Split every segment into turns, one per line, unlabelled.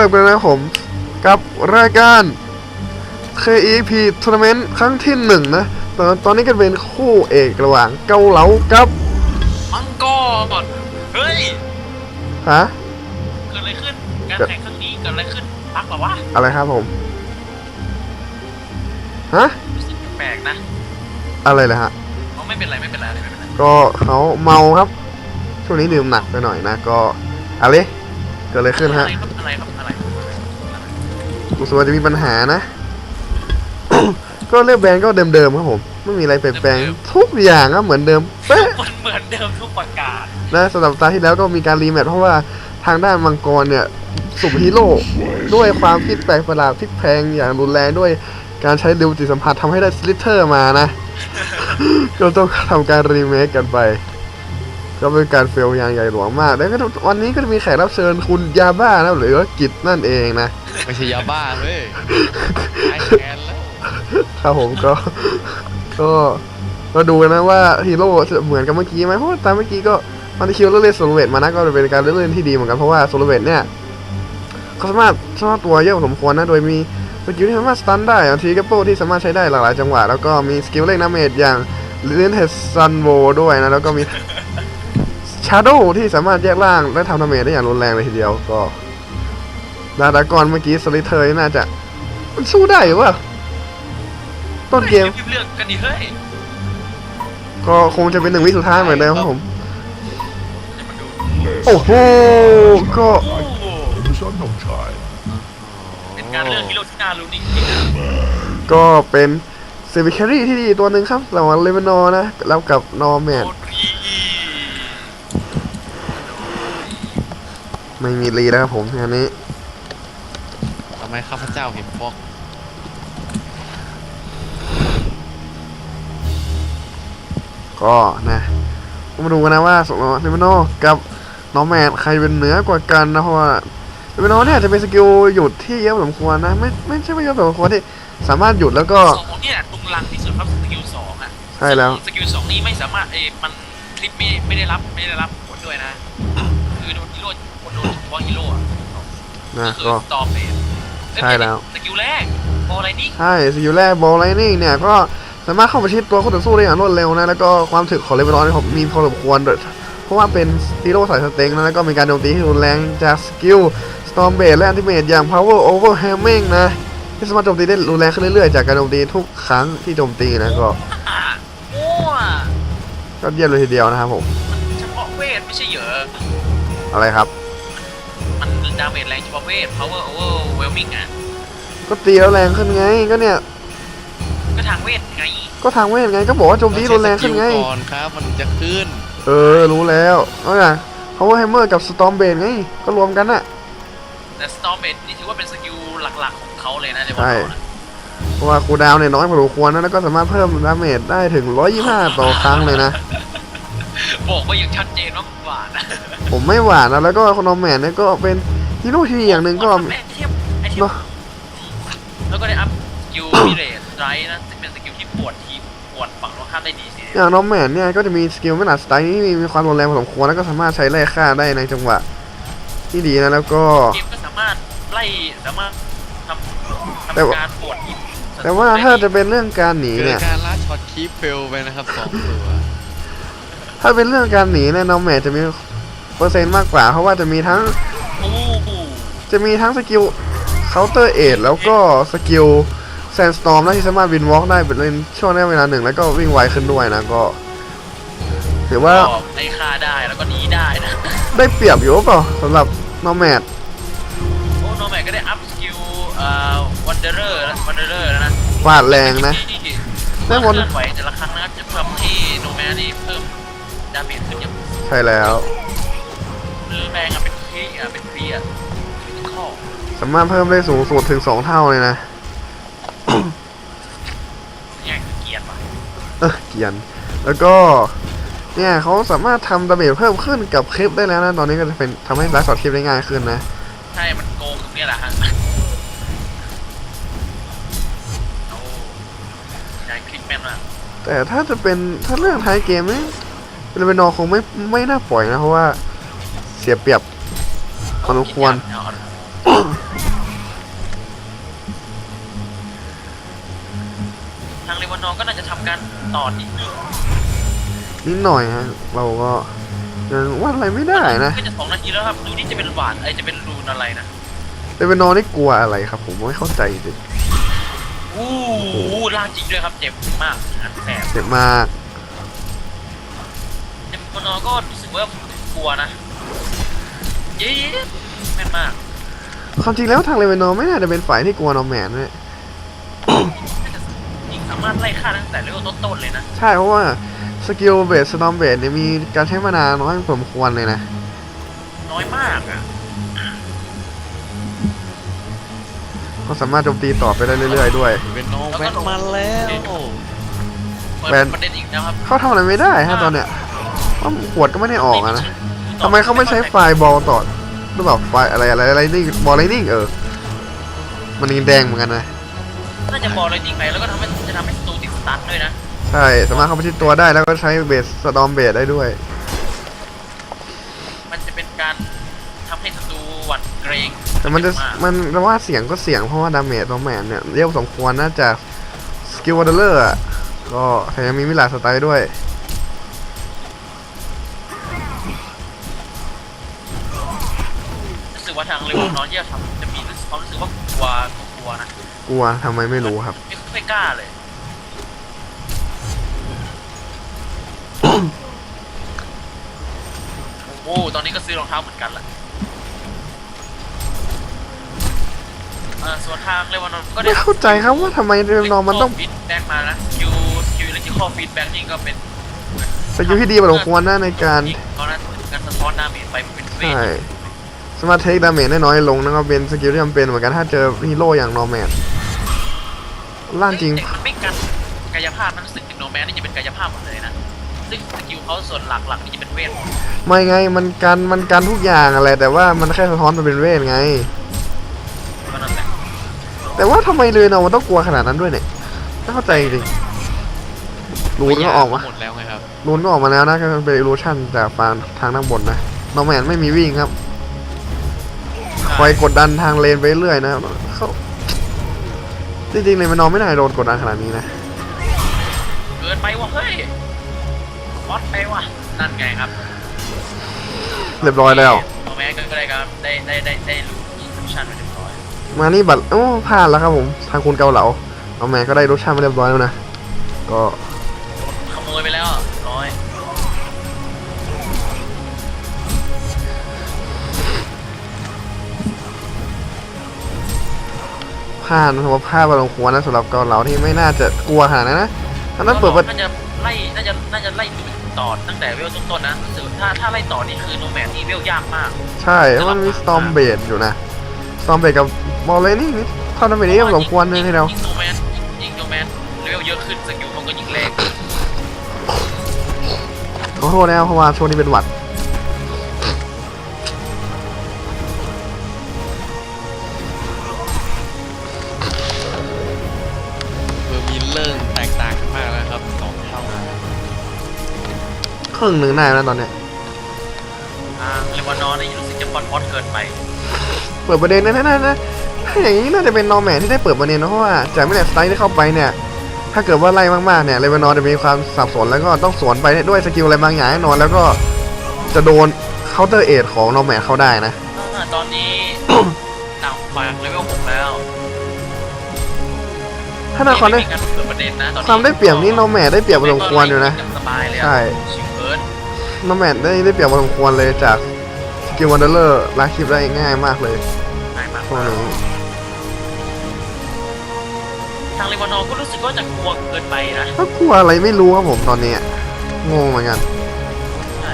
เริ่มกันนะครับผม กับรายการ KEP Tournament ครั้งที่หนึ่งนะตอนตอนนี้ก็เป็นคู่เอกระหว่างเกาเหลากับ
มังกรเฮ้ย
ฮะ
เกิดอะไรขึ้นการแข่งครั้งนี้เกิดอะไรขึ้นปักเหรอวะ
อะไรครับผมฮะ
รู้สึกแปลกๆนะ
อะไรเลยฮะ
เขาไม่เป็นไรไม่เป็นไรไม่เป็นไร
ก็เขาเมาครับช่วงนี้ดื่มหนักไปหน่อยนะก็อะไรเกิดอะไรขึ้นฮะ
อะไรครับ รู้
สึกว่าจะมีปัญหานะ ก็เลือกแบรนด์ก็เดิมๆครับผม ไม่มีอะไรเปลี่ยนแปลงทุกอย่างก็เหมือนเดิมเป๊ะ
มันเหมือนเดิมทุกประกาศ
นะสำหรับตาที่แล้วก็มีการรีแมทเพราะว่าทางด้านมังกรเนี่ยสุปฮีโร่ด้วยความคิดแปลกประหลาดพลิกแพงอย่างรุนแรงด้วยการใช้ดิวจิตสัมผัสทำให้ได้สลิเทอร์มานะ ก็ต้องทำการรีเมคกันไป ก็เป็นการเฟลอย่างใหญ่หลวงมาก แล้วก็วันนี้ก็จะมีแขกรับเชิญคุณยาบ้านะหรือว่ากิจนั่นเองนะ
ไม่ใช่ยาบ้าเว้ยไอแคนแล้ว
ครับผมก็ ก็ก็ดูนะว่าฮีโร่จะเหมือนกับเมื่อกี้ไหมเพราะว่าตามเมื่อกี้ก็มันที่คิวเล่นโซโลเวตมานะก็เป็นการเล่นที่ดีเหมือนกันเพราะว่าโซโลเวตเนี่ยเขาสามารถสามารถตัวเยอะพอสมควรนะโดยมีสกิลที่สามารถสตันได้บางทีก็โป้ที่สามารถใช้ได้หลากหลายจังหวะแล้วก็มีสกิลเล่นน้าเมจอย่างเลนเทสซันโวด้วยนะแล้วก็มี ชาโดที่สามารถแยกล่างและทำดาเมจได้อย่างรุนแรงเลยทีเดียวก็ดาดากอนเมื่อกี้สลิเทอร์น่าจะ มันสู้ได้หรือเปล่าต้นเกม
ฮ้ยรีบเลือกกันดิเฮ้ย
ก็คงจะเป็นหนึ่งวิสุดท้ายเหมือนเดิมครับผม
เดี๋ยวมาดู
โอ้โหก็
โอ้โห
The sun don't shine.
เป็นการเลือกฮีโร่ที่น่ารู้นจริงๆนะ
ก็เป็นเซฟิแครี่ที่ดีตัวหนึ่งครับระหว่างเลเวนอร์นะแล้วกับนอร์แมน
โคตรอี
ไม่มีรีแล้วครับผมงานนี้
ทำไมข้าพเจ้าเห็นฟอก
ก็นะมาดูกันนะว่าสองเลเวนอร์กับนอร์แมนใครเป็นเหนือกว่ากันนะเพราะว่าเลเวนอร์เนี่ยจะเป็นสกิลหยุดที่เยอะพอสมควรนะไม่ไม่ใช่ไม่เยอะพอสมควรที่สามารถหยุดแล้วก็
สองเนี่ยตุงลังที่สุดครับสกิลสองอะ
ใช่แล้ว
สกิลสองนี่ไม่สามารถเอยมันคลิปไม่ไม่ได้รับไม่ได้รับผลด้วยนะคือโดนฮีโร่ คนโดนเฉพาะฮีโร่อะ
นะ
คือ
ก็
ตอมเฟส
ใช่แล้ว
สกิลแรกบอลอะไรนี่
ใช่สกิลแรกบอลไลนิ่งเนี่ยก็สามารถเข้าประชิดตัวคู่ต่อสู้ได้อย่างรวดเร็วนะ แล้วก็ความถึกของเลเวลนี่ผมมีพอสมควรด้วยเพราะว่าเป็นฮีโร่สายสเต็งนะแล้วก็มีการโจมตีที่รุนแรงจากสกิลสตอมเบดและอันติเมตอย่าง power overhamming นะ ที่สามารถโจมตีได้รุนแรงขึ้นเรื่อยๆ จากการโจมตีทุกครั้งที่โจมตีนะก็
อะมั่ว
ก็เยี่ยมเลยทีเดียวนะครับผม
มันเฉพาะเวทไม่ใช่เหรอ
อะไรครับ
มัน ดาเมจแรงเฉพาะเวท power overwhelming อะ
ก็ตีแล้วแรงขึ้นไงก็เนี่ย
ก็ทางเวทไง
ก็ทางเวทไงก็บอกว่าโจมตีรุนแรงขึ้นไง
ต้องใช้สกิลก่อนครับ มันถึงจะขึ้น
เออ รู้แล้วเอาอย่าง power hammer กับ storm blade ไง ก็รวมกันน่ะ
แต่ storm age นี่ถือว่าเป็นสกิลหลักๆของเขาเลยนะในวัน
ใช่
นั้น
เพราะว่าคูลดาวน์เนี่ยน้อยพอสมควรนะแล้วก็สามารถเพิ่มดาเมจได้ถึง 125 ต่อครั้งเลยนะ
บอกว่าอย่างชัดเจนว่ามันหวานนะ
ผมไม่หวานนะแล้วก็คอนอมแมนเนี่ยก็เป็น ฮีโร่ที่ดีอย่างหนึ่งก็
ไอเทมไอเทม
เนาะ
แล้วก็ได้อัพสกิลมิเรสไรนะซึ่งเป็นสกิลที่ปวดทีมปวดฝั่งตรงข้ามได้ดีสิ
อย่างนอมแมนเนี่ยก็จะมีสกิลไม่หนาสไตล์ที่มีความรุนแรงพอสมควรแล้วก็สามารถใช้ไล่ฆ่าได้ในจังหวะที่ดีนะแล้วก็
เกมก็สามารถไล่สามารถทำ
แต่ว่า
ทำการปวดทีม
แต่ว่าถ้าจะเป็นเรื่องการหนี
เกิ
เนี่
ด
ย
การลัดช็อตคีปเฟลไปนะครับสองตัว
ถ้าเป็นเรื่องการหนีเนี่ยนอมแมนจะมีเปอร์เซ็นต์มากกว่า เพราะว่าจะมีทั้ง
โอ้โห
จะมีทั้งสกิลเคาน์เตอร์เอทแล้วก็สกิลแซนสตอมนะที่สามารถวินวอล์กได้เป็นเล่นช่วงระยะเวลาหนึ่งแล้วก็วิ่งไวขึ้นด้วยนะก็ถือว่า
ก็ไอ้ค่าได้แล้วก็หนีได้นะ
ได้เปรียบอยู่หรือเปล่าสำหรับนอร์แมด
โอ้โนแมกก็ได้อัพสกิลเอ่อวันเดอร์วันเดอร์แล้วนะ
ฟาดแรงนะ
ที่
ได้
ได้
วน
เคลื่อนไหวแต่ละครั้งนะครับจะทำให้โนแมนนี่เพิ่มดาเมจขึ้นอย่าง
ใช่แล้ว
คือแรงอะเป็นครีอะเป็นครีอะเป็นข้อ
สามารถเพิ่มได้สูงสุดถึง2เท่าเลยนะ
เนี่ยคือเกียร์ว่ะ
เออเกรียน แล้วก็ เนี่ยเขาสามารถทำดาเมจเพิ่มขึ้นกับคลิปได้แล้วนะ ตอนนี้ก็จะเป็นทำให้ไลฟ์สดคลิปได้ง่ายขึ้นนะ
ใช่มันโกงตรงเนี้ยแหละฮะโอ้ใช้คลิกแม่นมาก
แต่ถ้าจะเป็นถ้าเรื่องท้ายเกมนี่เป็นเวนอคงไม่ไม่น่าปล่อยนะ เพราะว่าเสียเปรียบพอสมควร
เอาวา อร์ก็น่าจะทำการต่อนิดนึง
นิดหน่อยฮะเราก็ยังว่าอะไรไม่ได้นะ
ก็จะสองนาทีแล้วครับดูนี่จะเป็นหวานไอจะเป็นรูนอะไรนะ
แต่เป็นนอนนี่กลัวอะไรครับ ผมไม่เข้าใจจริง
อู้หูล่างจริงด้วยครับเจ็บมากอันแสบ
เจ็บมาก
เจ็บวานอร์ก็รู้สึกว่ากลัวนะเย้แม่นมาก
ความจริงแล้วทางเลเวนอร์ไม่น่าจะเป็นฝ่ายที่กลัวนอร์แมนนะ
น่าจะยิงสามารถไล่ฆ่าตั้งแต่เลเวลต้นๆเลยนะ
ใช่เพราะว่าสกิลเบสสตอมเบสเนี่ยมีการใช้มานาน้อยพอสมควรเลยนะ
น้อยมากอะ
ก็สามารถโจมตีต่อไปได้เรื่อยๆด้วย
เป็นน้องแบทมาแล้ว
เปิด
แบน
ประเด็นอีกแล้วครับ
เขาทำอะไรไม่ได้ฮะตอนเนี้ยเพราะขวดก็ไม่ได้ออกอะนะทำไมเขาไม่ใช้ไฟล์บอลต่อหรือเปล่าไฟล์อะไรอะไรอะไรนี่บอลไรนิ่งเออ มันยังแดงเหมือนกันนะ
น่าจะบอลเลยจริงไปแล้วก็ทำให้จะทำให้สตูติดสตันด้วยนะ
ใช่สามารถเข้าไปที่ตัวได้แล้วก็ใช้เบสสตอมเบสได้ด้วย
มันจะเป็นการทำให้ศัตรูหวั่นเกรง
แต่มันจะา
ก
มันแต่ว่าเสียงก็เสียงเพราะว่าดาเมจตัวแมนเนี่ยเรียกว่าสมควรน่าจะสกิลวอเดอร์อะก็แถมยังมีมิลาสไตล์ด้วย
รู้สึกว่าทางเรวน้อยที่จะทำจะมีความรู้สึกว่ากลัวกลัวนะ
กลัวทำไมไม่รู้ครับ
ไม่ไม่กล้าเลย โอ้โหตอนนี้ก็ซื้อรองเท้าเหมือนกันแหละเอ่อส่วนทางเรวานอนก็ได้
ไม่เข้าใจครับว่าทำไมเรนอมันต้อง
ฟีดแบ็กมานะสกิลสกิลอิเล็กทริคอลฟีดแบ็กนี่ก็เป็น
สกิลที่ดีพอสมควรนะในการ
ยิงเขานะถึงการสะท้อนดาเมจไปเป็นเวท
ใช่สามารถเทคดาเมจได้น้อยลงนะก็เป็นสกิลที่จำเป็นเหมือนกันถ้าเจอฮีโร่อย่างนอร์แมน ล่างจริง
แต่มันไม่กันกายภาพมันรู้สึกถึงโนแมนนี่จะเป็นกายภาพหมดเลยนะ ซึ่งสกิลเขาส่วนหลักๆนี่จะเป็นเวทหมด
ไม่ไงมันกันมันกันทุกอย่างอะไรแต่ว่ามันแค่สะท้อนมันเป็นเวทไง
ก็นั่นแหละ
แต่ว่าทำไมเรนอมันต้องกลัวขนาดนั้นด้วยเนี่ยไม่เข้าใจจริงรูนก็ออกมา
หมดแล้วไงครับ
รูนก็ออกมาแล้วนะก็เป็นอิลูชันจากฟางทางด้านบนนะนอร์แมนไม่มีวิ่งครับคอยกดดันทางเลนไปเรื่อยนะเขา จริงๆเลยมันนอนไม่น่าโดนกดดันขนาดนี้นะ
เกินไปว่ะเฮ้ยบอสไปว่ะ นั่นไงครับ
เรียบร้อยแล้ว
โนแมนก็ได้ครับ ได้ได้ได้ได้รู้อินสตชั่นไปเรียบร้อย
มานี่บัตรโอ้พลาดแล้วครับผม ทางคุณเกาเหลา เอาแมนก็ได้รสชาติมาเรียบร้อยแล้วนะ ก็ พลาดนะว่าพลาดบาลงควรนะสำหรับเกาเหลาที่ไม่น่าจะกลัวขนาดนั้นนะอันนั้นเปิดประ
น่าจะไล่น่าจะน่าจะไล่ต่อตั้งแต่เวลต้นๆนะรู้สึกถ้าถ้าไล่ต่อนี่คือโนแมนนี่เวลยากมาก
ใช่เพราะมันมีสตอมเบดอยู่นะสตอมเบดกับบอลเลนี่นี่เท่านั้นไปนี้ก็สมควรเลยทีเดียว
ยิงโนแมนยิงโนแมนเลเวลเยอะขึ้นสกิลมันก็ยิงแรง
ขอโทษนะครับเพราะว่าช่วงนี้เป็นหวัด
ง
หนึ่งได้แล้วตอนเนี้ย
ทางเลวานอนนี่รู้สึกจะปอนปอนเกินไป
เปิดประเด็นนะนะนะนะถ้าอย่างนี้น่าจะเป็นนอร์แมนที่ได้เปิดประเด็นนะเพราะว่าจากไม่ได้สไตล์ที่เข้าไปเนี่ย ถ้าเกิดว่าไล่มากๆเนี่ยเลวานอร์จะมีความสับสนแล้วก็ต้องสวนไปด้วยสกิลอะไรบางอย่างแน่นอนแล้วก็จะโดนเคาน์เตอร์เอทของนอร์แมนเข้าได้นะ
อ่าตอนนี้ต่างฝ่ายเลเวลหกแล้ว
ถ้านาคอนได้
ม่มีการเปิดประเด็นนะตอนนี้
ความได้เปรียบนี่นอร์แมนได้เปรียบพอสมควรอยู่นะ
สบายเลยอะ
ใช่
ชิวเกิ น
นอร์แมนได้ได้เปรียบพอสมควรเลยจากสกิลวันเดอร์ลากคลิปได้ง่ายมากเลย
ง่ายมาก
ช่วงนี้
ทางเลวานอนก็รู้สึกว่าจะกลัวเกินไปนะ
ก็กลัวอะไรไม่รู้ครับผมตอนนี้งงเหมือนกัน
ใช่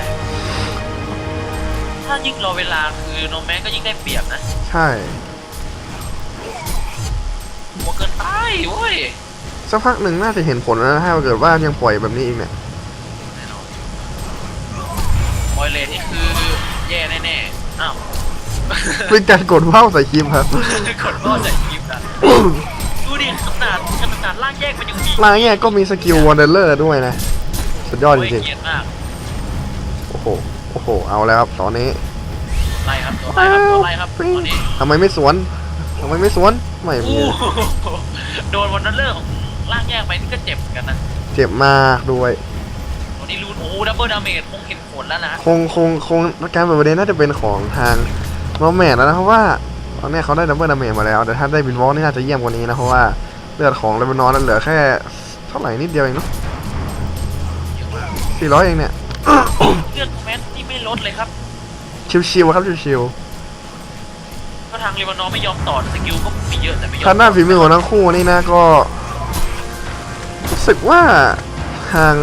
ถ้ายิ่งรอเวลาคือโนแมนก็ยิ่งได้เปรียบนะ
ใช่
กลัวเกินไปเว้ย
สักพักหนึ่งน่าจะเห็นผลแล้วนะถ้าเกิดว่ายังปล่อยแบบนี้อีกเนี่ย
อ้าว
เป็นการกดว่าวใส่คลิปครับ
กดโทษใส่คลิปนะดูดิขนาดขนาดล่างแยกมันยังมี
ลายเนี่ยก็มีสกิลวันเดอร์ด้วยนะ สุดยอดจ
โอ้ย
ริง
เกลียดมาก
ๆ โอ้โห โอ้โห เอาแล้วครับตอนนี้
ไล่ครับตัวไล่ครับตัวไล่ครับตอนนี้
ทำไมไม่สวนทำไมไม่สวน ไม่มี
อู้หูโดนวันนั้นเลิกของลากแยกไปนี่ก็เจ็บเหมือนกันนะ
เจ็บมากด้วย
ตอนนี้รูนโอ้ดับเบิลดาเมจคงเห็นผลแล้วนะ
คงคงคงการเปิดประเด็นน่าจะเป็นของทางโรแมนแล้วนะเพราะว่าตอนเนี้ยเขาได้ดับเบิลดาเมจมาแล้ว แต่ถ้าได้บินวอลนี่น่าจะเยี่ยมกว่านี้นะเพราะว่าเลือดของเลบานอนนั้นเหลือแค่เท่าไหร่นิดเดียวเองเนาะ
เยอะมาก
สี่ร้อยเองเนี่ย
เลือดแมสที่ไม่ลดเลยครับ
ชิวๆครับชิว
ก็ทางเลบานอนไม่ยอมต่อสกิลก็มีเยอะแต่ไม่ยอ
ๆ
ม
ทางด้านฝีมือของทั้งคู่นี่นะก็รู้สึกว่าทาง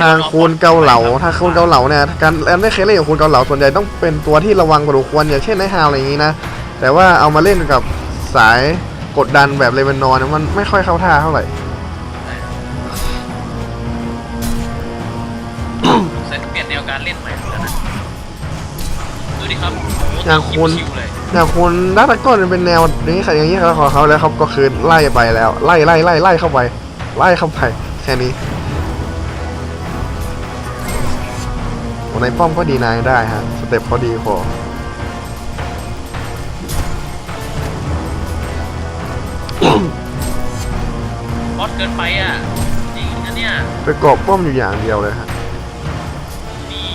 ทางคูณเกาเหลาทางคูณเกาเหลาเนี่ยการแอนไม่เคยเล่นกับคูณเกาเหลาส่วนใหญ่ต้องเป็นตัวที่ระวังกว่าดูควรอย่างเช่นไอ้ฮาวอะไรอย่างนี้นะแต่ว่าเอามาเล่นกับสายกดดันแบบเลเวนนอนเนี่ยมันไม่ค่อยเข้าท่าเท่าไหร่
เซตเปลี่ยนแนวการเล่นใหม่แล้วนะดูดิครับโโห
อย่างคุณ
ชิวๆเลย
อย่างคุณด้านตะก้อนเป็นแนวอย่างนี้ค่ะอย่างนี้ครับของเขาแล้วเขาก็คือไล่ไปแล้ว ไล่ไล่ไล่ไล่เข้าไป ไล่เข้าไปแค่นี้ ในป้อมก็ดีนายได้ฮะ สเต็ปเขาดีพอ
บอสเกินไปอะ จริงนะเนี่ย
ไปเกาะป้อมอยู่อย่างเดียวเลยฮะ
นี่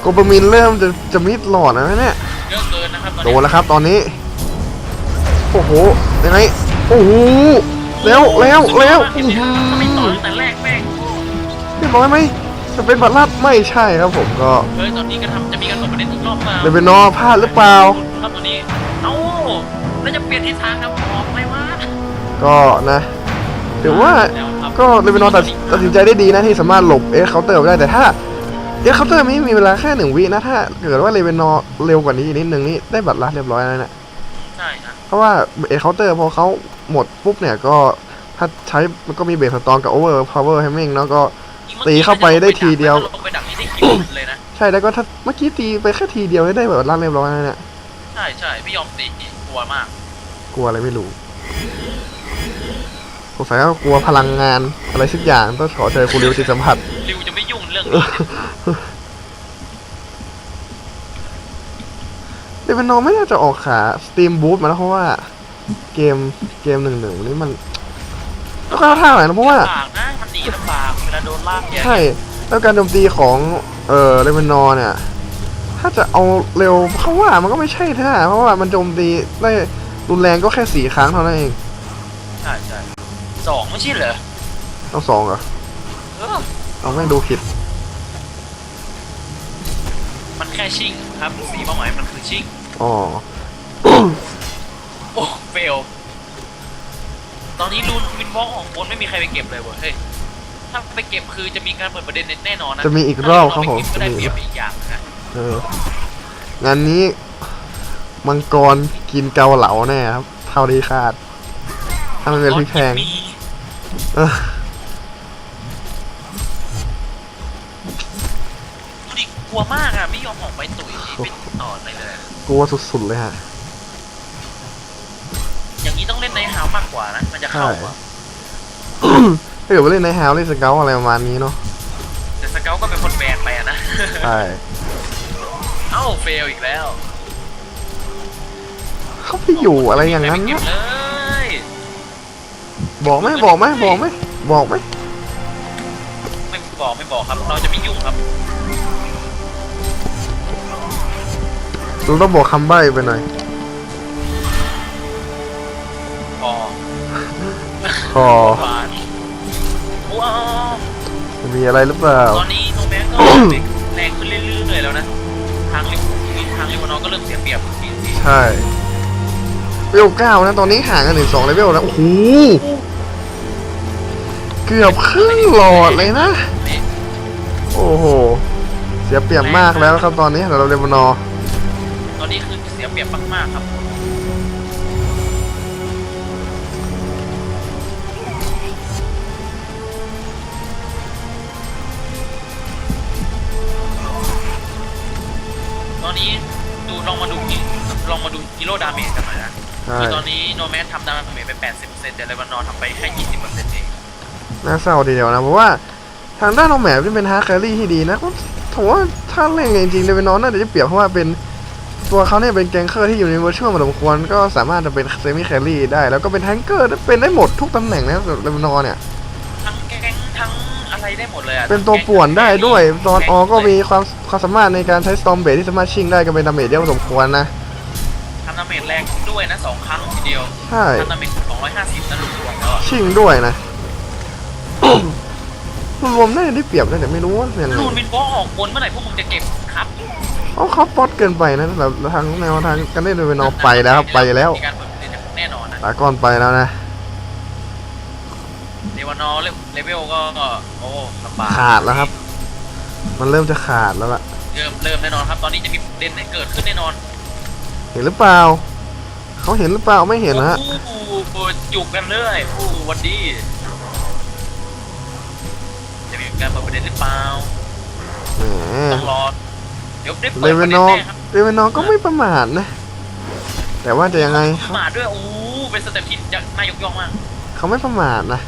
โกบามินเริ่มจะจะมิดหลอดแล้วนะเนี่ย
เยอะเกินนะครับตอน
โด
นี้
นแล้วครับตอนนี้ โอ้โห ยังไง โอ้โห แล้วแล้วแล้ว
เห็นไหมครับถ้าไม่ต่อตั้งแต่แรกแม่ง
เรียบร้อยไหมจะเป็นบัตรลัดไม่ใช่ครับผมก็
เฮ้ยตอนนี้ก็ทำจะมีการเปิดประเด็นอีกรอบมา
เลเวนนอร์พลาดหรือเปล่า
ครับตอนนี้เอ้าแล้วจะเปลี่ยนทิศทางครับออกไหมวะ
ก็นะถือว่า
แล้วครับ
ก็เลเวนนอร์ตัดตัดสินใจได้ดีนะที่สามารถหลบเอสเคาน์เตอร์ได้แต่ถ้าเอสเคาน์เตอร์ไม่มีเวลาแค่หนึ่งวินะถ้าเกิดว่าเลเวนนอร์เร็วกว่านี้อีกนิดนึงนี่ได้บัตรลัดเรียบร้อยแล้วนะ
ใช่ฮะ
เพราะว่าเอสเคาน์เตอร์พอเขา หมดปุ๊บเนี่ยก็ถ้าใช้มันก็มีเบสสตองกับโอเวอร์พาวเวอร์แฮมมิ่งเนาะก็ ตีเข้าไปได้ทีเดียว
ลงไปดักนี่ได้คิวเลยนะ
ใช่แล้วก็ถ้าเมื่อกี้ตีไปแค่ทีเดียวได้แบบลั่นเรียบร้อยแล้วเนี่ย
ใช่ใช่ไม่ยอมตีกลัวมาก
กลัวอะไรไม่รู้สงสัยว่ากลัวพลังงานอะไรสักอย่างต้องขอเชิญคุณริวจิตสัมผัส
ริวจะไม่ยุ่งเรื่องนี้
เดวินโนไม่น่าจะออกขาสตรีมบูทมาแล้วเพราะว่า เกมเกมหนึ่งหนึ่งนี่มันก็เข้าท่าหน่อยนะเพราะว่า
ลำบากนะมันหนีลำบากเวลาโดนลากแยก
ใช่ แล้วการโจมตีของเอ่อเลเวนนอร์เนี่ย ถ้าจะเอาเร็วเขาว่ามันก็ไม่ใช่ท่าเพราะว่ามันโจมตีได้รุนแรงก็แค่สี่ครั้งเท่านั้นเอง
ใช่ใช่สองไม่ใช่เหรอ
ต้องสองเหรอ
เออ
เอาแม่งดูผิด
มันแค่ชิ่งครับสีเป้าหมายมันคือชิ่ง
อ๋อ
โอ้เฟล ตอนนี้รูนวินวอล์กของบนไม่มีใครไปเก็บเลยเว้ยเฮ้ยถ้าไปเก็บคือจะมีการเปิดประเด็นแน่นอนนะ
จะมีอีกรอบครับผม
ถ้าเาไปเก็ก็ได้เปรียบอีกอย่างนะ
เอองานนี้มังกรกินเกาเหลาแน่ครับ เท่าที่คาด ถ้ามันเป็นพริกแพง
มี
เออ
ดูดิกลัวมากอะ ไม่ยอมออกไปตุ๋ยไปต่ออะไรเลย
กลัวสุดๆเลยฮะ
อย่างนี้ต้องเล่น ในฮาวมากกว่านะ มันจะเข้ากว่า
ถ้าเกิดว่าเล่นในฮาวเล่นสเกลอะไรประมาณนี้เนาะ
แต่สเกลก็เป็นคนแบนไปอะนะ
ใช่
เอ้าเฟลอีกแล้ว
เขาไปอยู่อะไรอย่างนั้น
ไม่เก็บ
นะ
เลย
บอกไหมบอกไหมบอกไหมบอกไหม
ไม่บอกไม่บอกครับ เราจะไม่ยุ่งครับ
เราต้องบอกคำใบ้ไปหน่อย
อฟานว้าว
มีอะไรหรือเปล่า
ตอนนี้โนแมนก็แรงขึ้นเรื่อยๆแล้วนะ ทางลิวทางลิวานอร์ก็เริ่มเสียเปรียบทีที
ใช่เวลเก้านะ ตอนนี้ห่างกันถึงสองเลเวลแล้ว โอ้โห เกือบครึ่งหลอดเลยนะ
นี่
โอ้โห เสียเปรียบมากแล้วครับตอนนี้สำหรับเลบานอร์
ตอนนี้คือเสียเปรียบมากๆครับ โลดาเมจกันหน่อยนะ
ใช่
คือตอนนี้โนแมนทำดาเมจไป 80%แต่เลบานอนทำไปแค่ 20%เอง
น่าเศร้าทีเดียวนะเพราะว่าทางด้านของแหมที่เป็นฮาร์ดแครี่ที่ดีนะก็ถือว่าถ้าเล่นจริงๆเลเวนอร์น่าจะได้เปรียบเพราะว่าเป็นตัวเขาเนี่ยเป็นแกงเคอร์ที่อยู่ในเวอร์ชวลมาสมควรก็สามารถจะเป็นเซมิแครี่ได้ แล้วก็เป็นแทงเกอร์เป็นได้หมดทุกตำแหน่งนะสำหรับเลมานอร์เนี่ย
ทั้งแก๊งทั้งอะไรได้หมดเลยอะ
เป็นตัวป่วนได้ด้วยตอนออก็มีความความสามารถในการใช้สตอมเบทที่สามารถชิงได้ก็เป็นดาเมจเยอะพอสมควรนะ
ทำดาเมจแรงด้วยนะสองครั้งทีเดียว
ใช่
ทำดาเมจสองร้อยห้าสิบนั่นรวมๆแล้วอะ
ชิงด้วยนะรวมๆน่าจะได้เปรียบนะแต่ไม่รู้ว่ายังไง
ลูนวินวอลออกบนเมื่อไหร่พวกมึงจะเก็บครับ
เอาเขาป๊อตเกินไปนะแบบทางแนวทางการเล่นโดยเป็นอไปแล้วครับไปแล้ว
มีการเปิดประเด็นจากแน่นอนนะ
ตากอนไปแล้วนะ
เดวานอลเลเวลก็โอ้ลำบาก
ขาดแล้วครับ มันเริ่มจะขาดแล้วล่ะ
เริ่มเริ่มแน่นอนครับ ตอนนี้จะมีประเด็นให้เกิดขึ้นแน่นอน
เห็นหรือเปล่า เขาเห็นหรือเปล่าไม่เห็นนะฮะ
โอ้โหจุกกันเลยโอ้โหวันดีจะมีการเปิดประเด็นหรือเปล่า
แหม
ต้องรอเดี๋ยวได้
เล
เปิดป
เว
ระ
น
เด็น
อ
แน่ครับ
เลเวนอก็ไม่ประมาทนะ แต่ว่าจะยังไง
ประมาทด้วยโอ้โหเป็นสเต็ปที่น่ายกย่องมาก
เขาไม่ประมาทนะ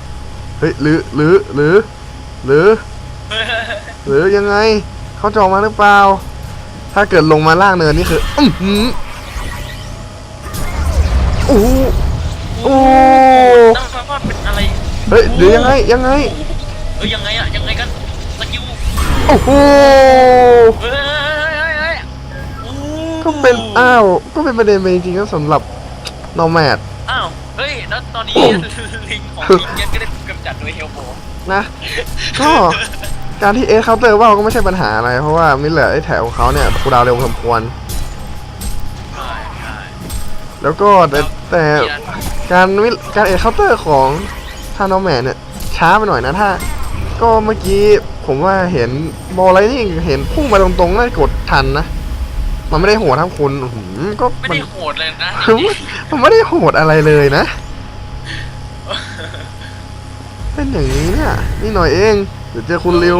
เฮ้ยหรือหรือหรือหรือหรือยังไงเขาจะออกมาหรือเปล่า ถ้าเกิดลงมาล่างเนินนี่คือ อื้อหือ โอ้โหโอ้
นั่นแปลว่าเป็นอะไร
เฮ้ยหรือยังไงยังไง
เอ้ยยังไงอะยังไงกันสกิล
โอ้โห
เฮ้ยเฮ้ยเฮ้ยเฮ้ยโอ้
ก็เป็นอ้าวก็เป็นประเด็นไปจริงๆก็สำหรับนอร์แมด
อ้าวเฮ้ยแล้วตอนนี้ลิงของลิงเกนก็ได้ถูกกำจัดโดยเฮลโบ
นะก็การที่เอสเคาน์เตอร์ว่าวก็ไม่ใช่ปัญหาอะไร เพราะว่ามิลเลอร์ไอ้แถวของเขาเนี่ยคูลดาวน์เร็วพอสมควร
ใช่ใช่
แล้วก็แต่แต่การมิการเอสเคาน์เตอร์ของทานอร์แมดเนี่ยช้าไปหน่อยนะถ้า ก็เมื่อกี้ผมว่าเห็นบอลอะไรนี่เห็นพุ่งมาตรงๆน่ากดทันนะ มันไม่ได้โหดทั้งคุณอื้อหือก็
ไม่
มัน
ได้โหดเลยนะ
มันมันไม่ได้โหดอะไรเลยนะ เป็นอย่างนี้เนี่ยนี่หน่อยเองเดี๋ยวเจอคุณริว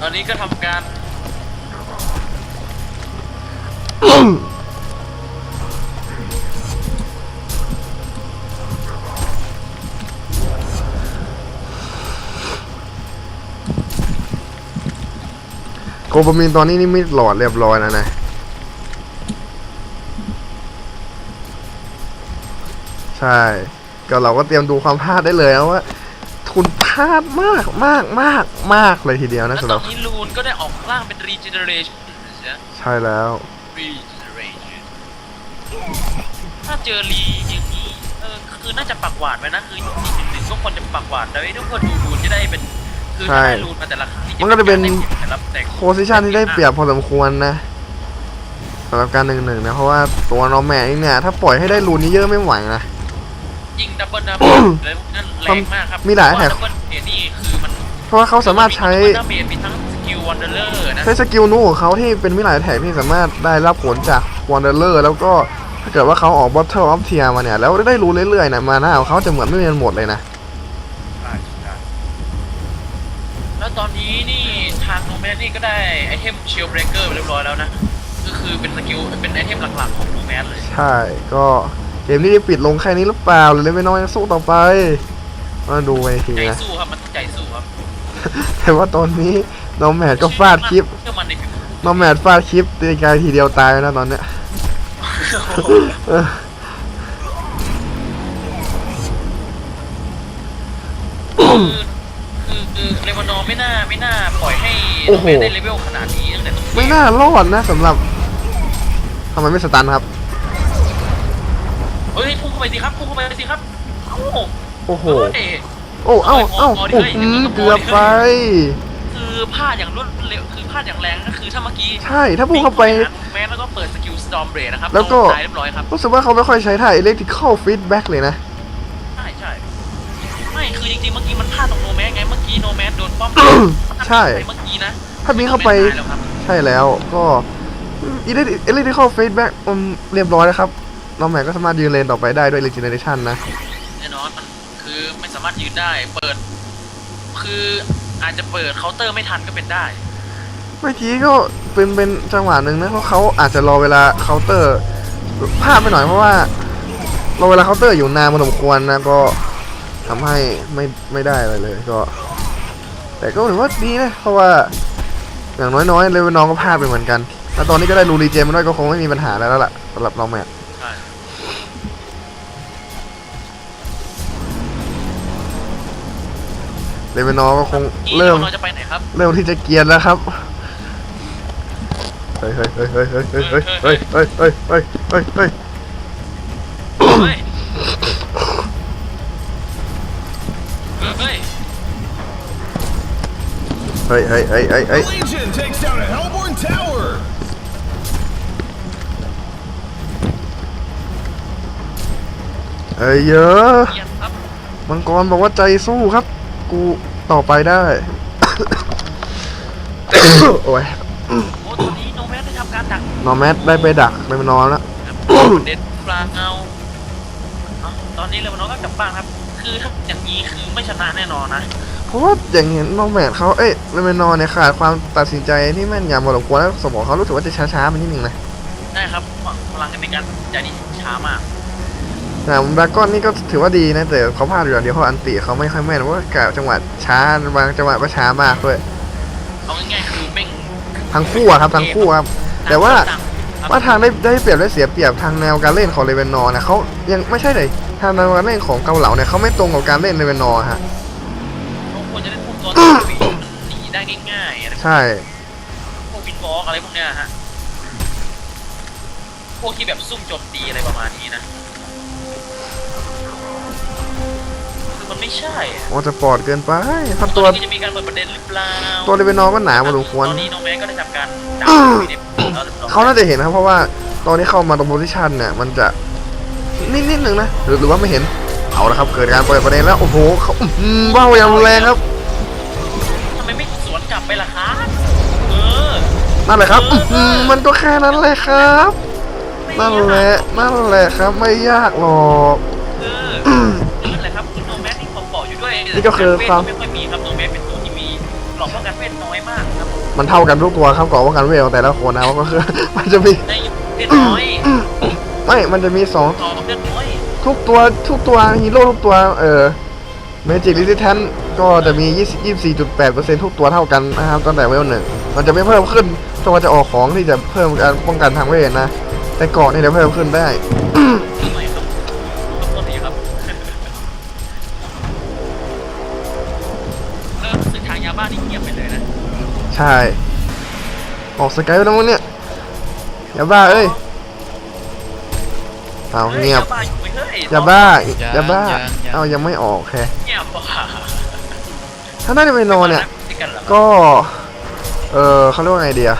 ตอนนี้ก็ทำการ
โกโบมินตอนนี้นี่ไม่หลอดเรียบร้อยแล้วนะใช่ ก็เราก็เตรียมดูความพลาดได้เลยนะว่าทุนพลาดมากมากมากมากเลยทีเดียว
แล้
นะ
ว
สำห
ต
รั
อบนนี้ลูนก็ได้ออกร่างเป็น regeneration นะ
ใช่แล้ว
regeneration ถ้าเจอรีอย่างนี้เออคือน่าจะปักหวาดไว้นะคืออีกหนึ่งหนึ่งก็ควรจะปักหวาดไว้ทุกคนดูลูนจะได้เป็น คือถ้าได้ลูนมาแต่ละครั้งที่
มันก็จะเป็น
แต่ละแต่
โพซิชันที่ได้เปรียบพอสมควรนะสำหรับการหนึ่งหนึ่งนะ เพราะว่าตัวนอร์แมนเองเนี่ย ถ้าปล่อยให้ได้รูนนี้เยอะไม่ไหวนะ
ยิงดับเบิลดาเมจเลยนั่นแรงมากครับ
มีหลายแท็ก
ดับเบิลเอนี่คือมัน
เพราะว่าเขาสามารถใช้
มีทั้ง damage มีทั้งสกิลวันเดอร์นะ
ใช้สกิลนู้ของเขาที่เป็นมิลายแท็กที่สามารถได้รับผลจากวันเดอร์แล้วก็ถ้าเกิดว่าเขาออกบอทเทิลออฟเทียมาเนี่ย แล้วได้รู้เรื่อยๆนะมาหน้าของเขาจะเหมือนไม่มีมันหมดเลยนะ
แล้ว ตอนนี้นี่ทางโนแมนนี่ก็ได้ไอเทมเชลเบรเกอร์ไปเรียบร้อยแล้วนะ ก็คือเป็นสกิลเป็นไอเทมหลักๆของโนแมนเลย
ใช่ ก็เกมนี้จะปิดลงแค่นี้หรือเปล่าหรือเล่นไม่น้อยยังสู้ต่อไป มาดูไปที
ใจ
นะ
สู้ครับ มันต้องใจสู้ครับ
แต่ว่าตอนนี้น้องแมทก็ฟาดคลิป
เชื่อมันในฝีมือ
น้องแมทฟาดคลิปตีกายทีเดียวตายแล้วนะตอนเนี้ย เออ
คือคือ อยให้โนแมนได้เลเวลขนาดนี้ตั้งแต่ต้นเก
ไม่น่ารอดนะสำหรับทำไมไม่สตันครับ
เฮ้ยพุ่งเข้าไปสิครับพุ่งเข้าไปสิครับเอ้า
โอ้โห
เฮ้ย
โอ้ เอ้าเอ้า
พอดี
โอ้
เลย
หืม
พอดีเลย
เกือบไป
คือพลาดอย่างรวดเร็วคือพลาดอย่างแรงก็คือถ้าเมื่อกี้
ใช่ถ้าพุ่งเข้าไป
แม้แล้วก็เปิดสกิลสตอมเบรนะครับ
แล้วก็
ตายเรียบร้อยครับ
รู้สึกว่าเขาไม่ค่อยใช้ท่า electrical feedback เลยนะ
มสไงเมื่อกี้โนแมสโดนป้อม
ใช่
เมื่อกี้นะ
ถ้าบิงเข้าไป
โนแมสตยแล้วครับ
ใช่แล้วก็ elect- electrical feedback อืมเรียบร้อยแล้วครับน้องแมทก็สามารถยืนเลนต่อไปได้ด้วย regeneration นะ
แน่นอนมันคือไม่สามารถยืนได้เปิด คืออาจจะเปิดเคาน์เตอร์ไม่ทันก็เป็นได้
เมื่อกี้ก็เป็นเป็นจังหวะหนึ่งนะเพราะเขาอาจจะรอเวลาเคาน์เตอร์พลาดไปหน่อยเพราะว่ารอเวลาเคาน์เตอร์อยู่นานพอสมควรนะก็ ทำให้ไม่ไม่ได้อะไรเลยก็ แต่ก็ถือว่าดีนะ เพราะว่า อย่างน้อยๆเลเวนองก็พลาดไปเหมือนกันแล้วตอนนี้ก็ได้รูรีเจนมาด้วยก็คงไม่มีปัญหาแล้วล่ะสำหรับเราแมท
ใช่
เลเวนอร์ก็คง
อี
เริ่ม
เราจะไปไหนครับ
เริ่มที่จะเกรียนแล้วครับ เฮ้ยเฮ้ยเฮ้ยเฮ้ยเฮ้ยเฮ้ยเฮ้ยเฮ้ยเฮ้ยเฮ้ย เฮ้ยเฮ้ยเฮ้ย
เฮ้ยเฮ้ย
Legion takes down a Hellborn tower.
เฮ้ยเยอะ
เกียนครับ
มังกรบอกว่าใจสู้ครับ กูต่อไปได้ โอ้ย
โอ้ตอนนี้โนแมสได้ทำการดัก
นอนแมทได้ไปดักเลเวนอร์แล้ว
เด็ดปลาเงาเอ้าตอนนี้เลวานอนก็กลับบ้านครับ คือถ้าอย่างนี้คือไม่ชนะแน่นอนนะ
เพราะว่าอย่างเห็นนอร์แมทเขาเอ้ยเลเวนอร์เนี่ยขาดความตัดสินใจที่แม่นยำพอสมควรแล้วสมองเขารู้สึกว่าจะช้าๆไปนิดนึงนะ
ได้ครับพลังในการใจนี่ช้ามาก
แต่ดรากอนนี่ก็ถือว่าดีนะแต่เขาพลาดอยู่อย่างเดียวเขาอันติเขาไม่ค่อยแม่นเพราะว่ากะจังหวะช้าบางจังหวะก็ช้ามากด้วย
เอาง่ายๆคือเม่ง
ทั้งคู่อะครับทั้งคู่ครับ แต่ว่าว่าทางได้ได้เปรียบได้เสียเปรียบทางแนวการเล่นของเลเวนอร์เนี่ยเขายังไม่ใช่เลยทางแนวการเล่นของเกาเหลาเนี่ยเขาไม่ตรงกับการเล่นเลเวนอร์ฮะ
เขา ควรจะเล่นพวกตัวหนีได้ง่ายๆอะไร
ใช่
พวกวินวอล์กอะไรพวกเนี้ยฮะ พวกที่แบบซุ่มโจมตีอะไรประมาณนี้นะ คือมันไม่ใช่อะ
ว่าจะปลอดเกินไปถ้า
ตั
ตัว
นี้จะมีการเปิดประเด็นหรือเปล่า
ตัวเลเวนอร์ก็หนาพอสมควร
ตอนนี้น้องแม็กก็ได้ทำการดักวีเดฟแล้วรียบร้อย
เขาน่าจะเห็นนะครับ เพราะว่าตอนที่เข้ามาตรงโพซิชันเนี่ยมันจะนิดนิดหนึ่งนะหรือหรือว่าไม่เห็นเอาละครับ เกิดการเปิดประเด็นแล้ว โอ้โหเขาอื้อหือว้าวอย่างแรงครับ
ไม่สวนกลับไปล่ะคะเออ
นั่นแหละครับอื้อหือมันก็แค่นั้นเลยครับ
ไม่
นั่นแหละ นั่นแหละครับ ไม่ยากหรอก
เออนั่นแหละครับคุณโนแม็กที่ผมบอกอยู่ด้วย
นี่ก็คือความ
ไม่ค่อยมีครับโนแม็กเป็นตัวที่มีหลอกป้องกันเวทน้อยมากครับ
มันเท่ากันทุกตัวครับก่อนว่ากันเวลแต่ละคนนะก็คือ มันจะมี
ได้เวทน้อย
ไม่ มันจะมีสอง
ต่อเวทน้อย
ทุกตัวทุกตัวฮีโร่ทุกตัว เออ เมจิกลิซิแทนก็จะมี20 24.8%ทุกตัวเท่ากันนะครับตั้งแต่เวลหนึ่งมันจะไม่เพิ่มขึ้นจนกว่าจะออกของที่จะเพิ่มการป้องกันทางเวทนะ แต่เกาะนี่จะเพิ่มขึ้นได้
หน่อยครับขอโทษทีครับเริ่มรู้สึกทางยาบ้านี่เงียบไปเลยนะ
ใช่ ออกสกายแล้วมั้งเนี่ยอย่าบ้าเอ้ยเอา
ฮ้
เงียบ
ยาบ้าอยู่เว้ยเฮ้ย
อย่าบ้า
ยัง
อย่าบ้า
ยังยัง
เอายังไม่ออกแค่
เงียบว่ะ
ถ้าได้ไปนอนเนี่ย
ด้วยกันเหรอ
ก็ เออเขาเรียกว่าไงเดีย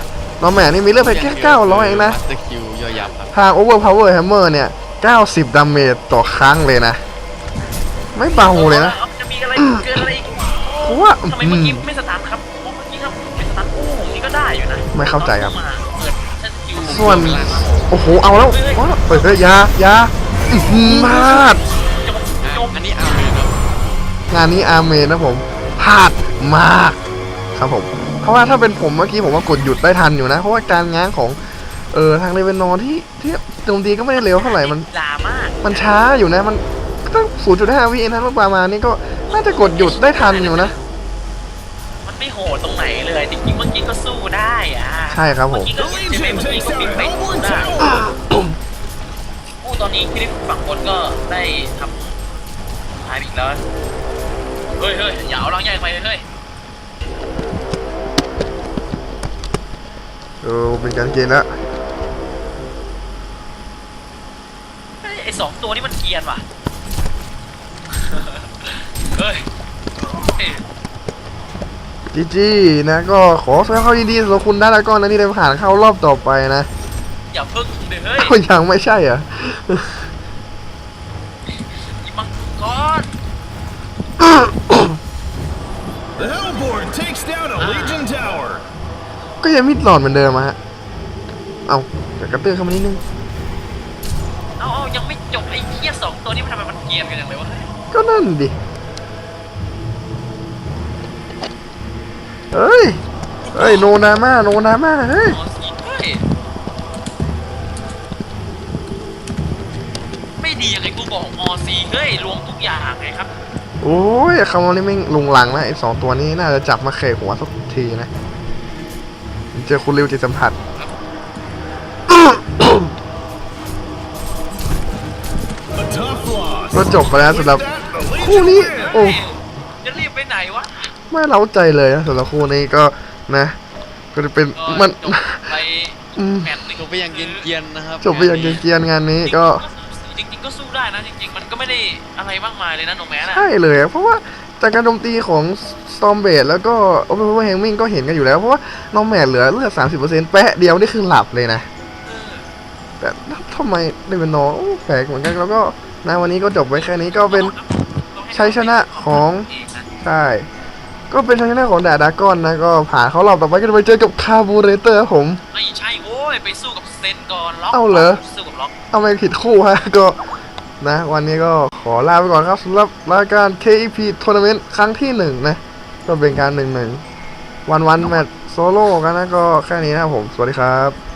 น้องแหม่นี่มีเลือดไปแค่900เองนะ
มาสเตอร์คิวย่อยยับครับ
ทาง Overpower Hammer เนี่ย 90ดาเมจต่อครั้งเลยนะ ไม่เบาเลยนะ
อาจะมีอะไรเกินอะไรอีก
เพราะว่า
ทำไมเมื่อกี้ไม่สตาร์ทครับเพราะเมื่อกี้ครับไม่สตาร์ทโอ้โหนี่ก็ได้อยู่นะ
ไม่เข้าใจครับ
อมาเปิดเซตคิว
ส่วน โอ้โห เอาแล้วว้าวเฮ้ยเฮ้ยอยาอยาอื้อหือพลาด งานนี้อาเมนนะผมพลาดมากครับผม เพราะว่าถ้าเป็นผมเมื่อกี้ผมว่ากดหยุดได้ทันอยู่นะ เพราะว่าการง้างของเออทางเลเวนนอที่ที่โจมตีก็ไม่ได้เร็วเท่าไหร่มัน
ลามาก
มันช้าอยู่นะมันตั้ง0.5วิเองนะประมาณนี้ก็น่าจะกดหยุดได้ทันอยู่นะ
มันไม่โหดตรงไหนเลยจริงๆเมื่อกี้ก็สู้ได้อะ
ใช่ครับผม
เมื่อกี้ก็
The
ใช่ไหม
Legion
เมื่อกี้
takes
ก็
down
ปิด
a
ไป
Hellborn
ได้
tower.
อู้ตอนนี้คลิปฝั่งบนก็ได้ทำทายอีกแล้ว เฮ้ยเฮ้ยอย่าเอาลังใหญ่ไปเฮ้ย
เออเป็นการเกณฑ์แล้ว
เฮ้ยไอสองตัวนี้มันเกรียนว่ะ เฮ้ยเฮ้ย
จีจีนะก็ขอแสดงความยินดีสำหรับคุณได้แล้วก็นะที่ได้ผ่านเข้ารอบต่อไปนะ
อย่าเพิ่งเดี๋ยวเฮ้ย
ก็ยังไม่ใช่เหรอะ
อีมังกร
The Hellborn takes down a Legion tower.
ก็ยังมิดหลอดเหมือนเดิมอะฮะ เอาเดี๋ยวกระเตื้องเข้ามานิดนึง
เอาเอายังไม่จบไอ้เหี้ยสองตัวนี้มันทำไมมันเกรียนกันอย่างไรวะเฮ้ย
ก็นั่นดิ เฮ้ย เฮ้ยโนนามาโนนามาเฮ้ย
อ๋อสิเฮ้ยไม่ดียังไงกูบอกออซีเฮ้ยรวมทุกอย่างไงครับ
โอ้ยคำว่านี้ไม่ลุงหลังนะไอ้สองตัวนี้น่าจะจับมาเขยหัวสักทีนะ เจอคุณริวจิตสัมผัสก็จบไปแล้วสำหรับคู่นี้ โอ้
จะรีบไปไหนวะ
ไม่เล้าใจเลยนะสำหรับคู่นี้ก็นะก็จะเป็นมัน
ไปแมตช์
จบไปอย่างเกียนเกียนนะครับ
จบไปอย่างเกียนเกียนงานนี้ก็
จริง ๆ ก็สู้ได้นะ จริง ๆ มันก็ไม่ได้อะไรมากมายเลยนะโนแมสอะ
ใช่เลยอะเพราะว่าจากการโจมตีของ Storm b a s แล้วก็ Open Power Hanging ก็เห็นกันอยู่แล้ว เพราะว่าน้องแมทเหลือเลือด30%แปะเดียวนี่คือหลับเลยนะ
เออ
แต่ทำไมได้เป็นน้องโอ้แปลกเหมือนกันแล้วก็นะวันนี้ก็จบไว้แค่นี้ก็เป็นชัยชนะของ
เนะ
ใช่ ก็เป็นชัยชนะของดาดากอนนะ ก็ผ่านเขารอบต่อไปก็จะไปเจอกับคาบูเรเตอร์ครับผม
ไม่ใช่โว้ย ไปสู้กับ เซนก่อนล็อก
เอ้าเหรอ
สู้กับล็อก
เอาไม่ผิดคู่ฮะ ก็นะ วันนี้ก็ขอลาไปก่อนครับสำหรับรายการ KEP Tournament ครั้งที่หนึ่งนะ ก็เป็นการหนึ่งหนึ่งวันวันแมตช์โซโล่กันนะ ก็แค่นี้นะครับผม สวัสดีครับ